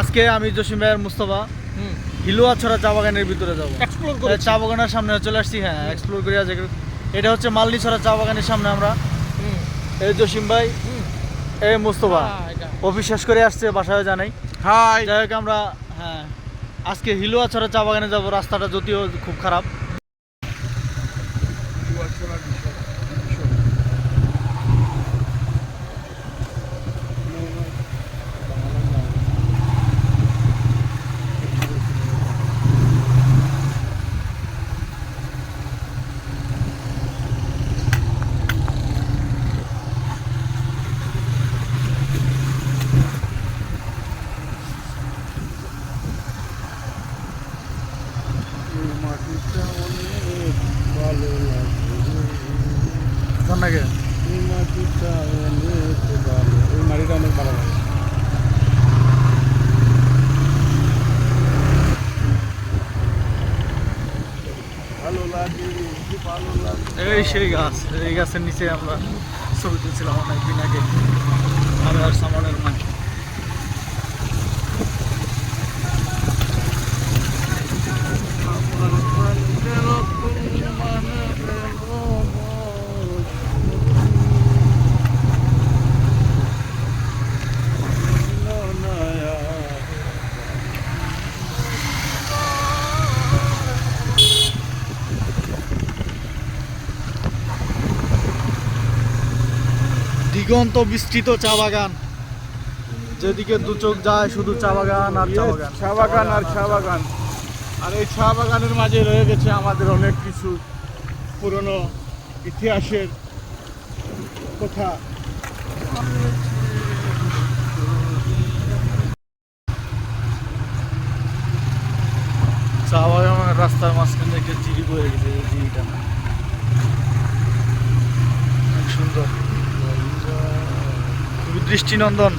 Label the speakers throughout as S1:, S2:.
S1: আজকে আমি জসিম ভাইয়ের মুস্তফা। হিলুয়া ছড়া চা বাগানের ভিতরে যাব। চা বাগানের সামনে চলে আসছি হ্যাঁ এক্সপ্লোর করে আজ এটা হচ্ছে মাল্লি ছড়া চা বাগানের সামনে আমরা। এই জসিম ভাই এই মুস্তফা। অফিস শেষ করে আসছে বাসায় জানাই।
S2: হাই।
S1: যাই হোক আমরা হ্যাঁ আজকে হিলুয়া ছড়া চা বাগানে যাব রাস্তাটা যদিও খুব খারাপ। ধন্যবাদ
S2: মাটিটা অনেক ভালো লাগে ভালো লাগে
S1: এই সেই গাছ, এই গাছের নিচে আমরা ছবি তুলছিলাম অনেকদিন আগে। আর সামনের মা দিগন্ত বিস্তৃত চা বাগান। যেদিকে দু চোখ যায় শুধু চা বাগান আর চা বাগান।
S2: চা বাগান আর চা বাগান। আর এই চা বাগানের মাঝে রয়ে গেছে আমাদের অনেক কিছু পুরনো ইতিহাসের কথা।
S1: চা বাগানের রাস্তার মাঝখানে একটা জিরি বয়ে গেছে জিরিটা সুন্দর। দৃষ্টিনন্দন।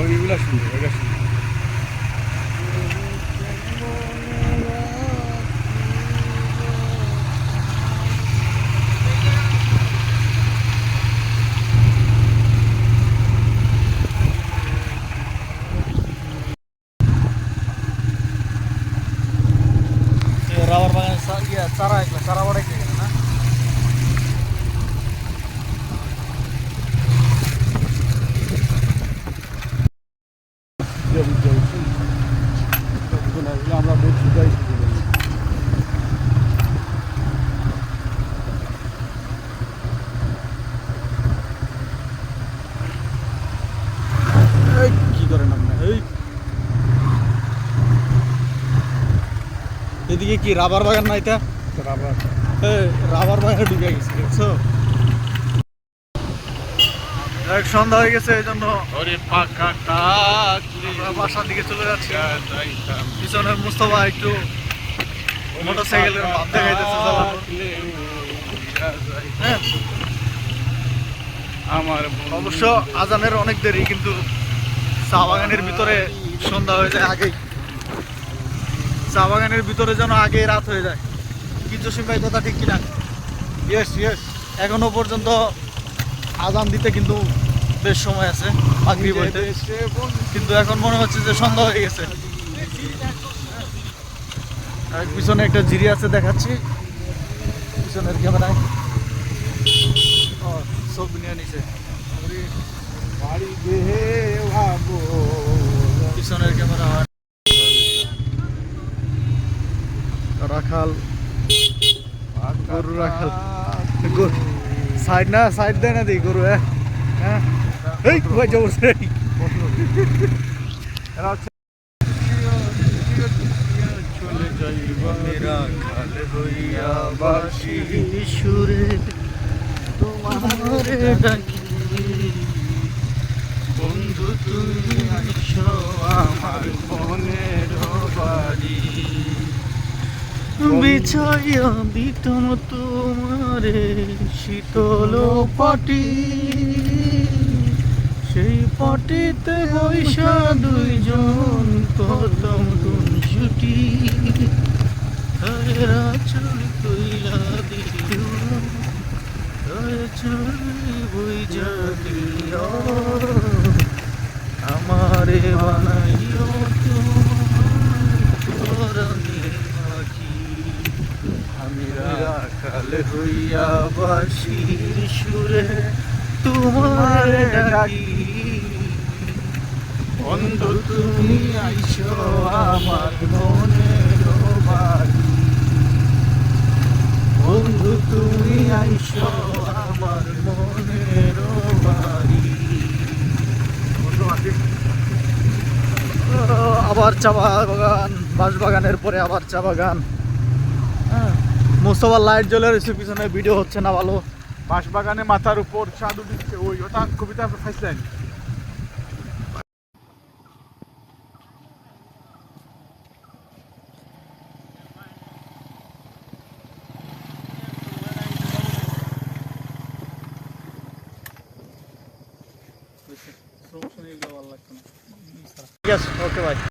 S2: ওইগুলা শুনবে ওইগুলা শুনে।
S1: এই রাবার বাগানের চা- ইয়া, চারা এগুলা চারা বাড়াইতে গেলে না
S2: জমি জমি আমরা বলছি তাই
S1: এই কি করেন আপনি এই এদিকে কি রাবার বাগান না এটা? এই রাবার বাগানে ঢুকে গেছে দেখছ? এক সন্ধ্যা হয়ে গেছে এই জন্য বাসার দিকে চলে যাচ্ছি।
S2: যাইতাম
S1: পিছনে মুস্তফা একটু মোটরসাইকেলের ভাব দেখাইতেছে। হ্যাঁ
S2: আমার
S1: অবশ্য আজানের অনেক দেরি কিন্তু চা বাগানের ভিতরে সন্ধ্যা হয়ে যায় আগেই। চা বাগানের ভিতরে যেন আগে রাত হয়ে যায়। কি জসিম ভাই কথা ঠিক কিনা?
S2: ইয়েস ইয়েস
S1: এখনও পর্যন্ত আজান দিতে কিন্তু বেশ সময় আছে মাগরিব হইতে কিন্তু এখন মনে হচ্ছে যে সন্ধ্যা হয়ে গেছে। আর পিছনে একটা জিরি আছে দেখাচ্ছি। পিছনের ক্যামেরায়। ছবি নিয়ে নিছে। পিছনের ক্যামেরা রাখাল। গরু রাখাল। সাইড না সাইড দেয় না দিই গরু হ্যাঁ। হ্যাঁ। এই ভাই বাসি সুরে তোমারে ডাকি
S2: বন্ধু তুমি আইসো আমার মনের বাড়ি
S1: বিছাইয়া দিতাম তোমারে শীতল পাটি। সেই পাটিতে বৈশা দুইজন করতাম ছুটি চল কইলা দিও চুরি বুঝা দিও আমারে বানাইও তোমার পাখি আমি রাখাল হইয়া বাসির সুরে তোমার ডাকি। বন্ধু তুমি আইসো আমার মনের বাড়ি। বন্ধু তুমি আইসো আমার মনের বাড়ি। আবার চা বাগান বাঁশ বাগানের পরে আবার চা বাগান। মোস্তফার লাইট জ্বলে রয়েছে পিছনে ভিডিও হচ্ছে না ভালো।
S2: বাঁশবাগানে মাথার উপর চাঁদ উঠছে ওই ওটা কবিতা ফাইসলেন
S1: ঠিক আছে ওকে ভাই